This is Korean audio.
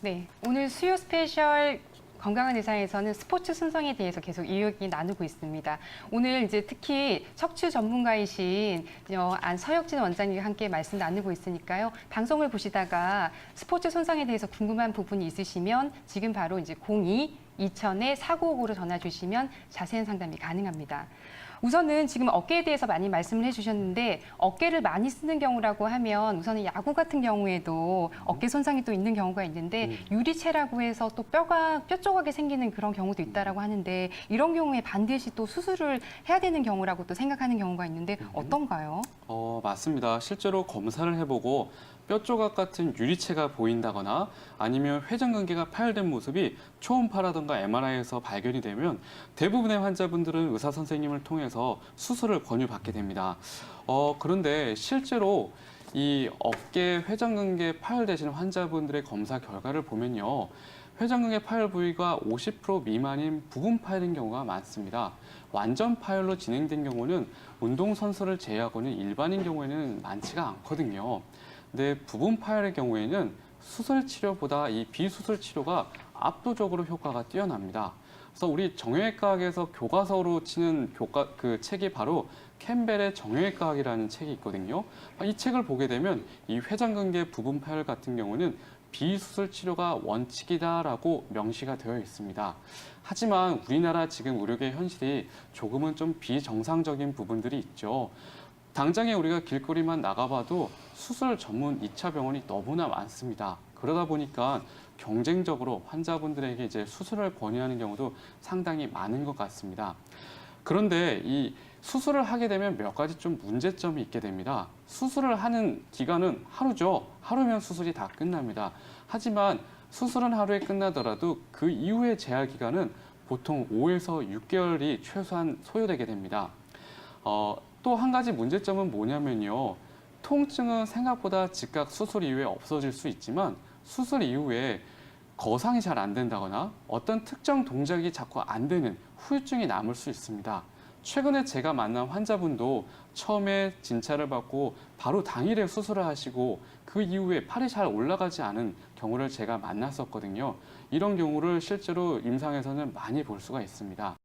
네, 오늘 수요 스페셜 건강한 의사에서는 스포츠 순성에 대해서 계속 이야기 나누고 있습니다. 오늘 이제 특히 척추 전문가이신 어, 안서혁진 원장님과 함께 말씀 나누고 있으니까요. 방송을 보시다가 스포츠 손상에 대해서 궁금한 부분이 있으시면 지금 바로 이제 02 2000에 4959로 전화 주시면 자세한 상담이 가능합니다. 우선은 지금 어깨에 대해서 많이 말씀을 해주셨는데 어깨를 많이 쓰는 경우라고 하면 우선은 야구 같은 경우에도 어깨 손상이 또 있는 경우가 있는데 유리체라고 해서 또 뼈가 뼈 조각이 생기는 그런 경우도 있다라고 하는데 이런 경우에 반드시 또 수술을 해야 되는 경우라고 또 생각하는 경우가 있는데 어떤가요? 어, 맞습니다. 실제로 검사를 해보고 뼈 조각 같은 유리체가 보인다거나 아니면 회전근개가 파열된 모습이 초음파라든가 MRI에서 발견이 되면 대부분의 환자분들은 의사 선생님을 통해서 수술을 권유받게 됩니다. 어, 그런데 실제로 이 어깨 회전근개 파열되시는 환자분들의 검사 결과를 보면요. 회전근개 파열 부위가 50% 미만인 부분 파열인 경우가 많습니다. 완전 파열로 진행된 경우는 운동선수를 제외하고는 일반인 경우에는 많지가 않거든요. 근데 부분 파열의 경우에는 수술 치료보다 이 비수술 치료가 압도적으로 효과가 뛰어납니다. 그래서 우리 정형외과학에서 교과서로 치는 교과 그 책이 바로 캠벨의 정형외과학이라는 책이 있거든요. 이 책을 보게 되면 이 회전근개 부분 파열 같은 경우는 비수술 치료가 원칙이다라고 명시가 되어 있습니다. 하지만 우리나라 지금 의료계 현실이 조금은 좀 비정상적인 부분들이 있죠. 당장에 우리가 길거리만 나가봐도 수술 전문 2차 병원이 너무나 많습니다. 그러다 보니까 경쟁적으로 환자분들에게 이제 수술을 권유하는 경우도 상당히 많은 것 같습니다. 그런데 이 수술을 하게 되면 몇 가지 좀 문제점이 있게 됩니다. 수술을 하는 기간은 하루죠. 하루면 수술이 다 끝납니다. 하지만 수술은 하루에 끝나더라도 그 이후의 재활 기간은 보통 5에서 6개월이 최소한 소요되게 됩니다. 어, 또 한 가지 문제점은 뭐냐면요. 통증은 생각보다 즉각 수술 이후에 없어질 수 있지만 수술 이후에 거상이 잘 안 된다거나 어떤 특정 동작이 자꾸 안 되는 후유증이 남을 수 있습니다. 최근에 제가 만난 환자분도 처음에 진찰을 받고 바로 당일에 수술을 하시고 그 이후에 팔이 잘 올라가지 않은 경우를 제가 만났었거든요. 이런 경우를 실제로 임상에서는 많이 볼 수가 있습니다.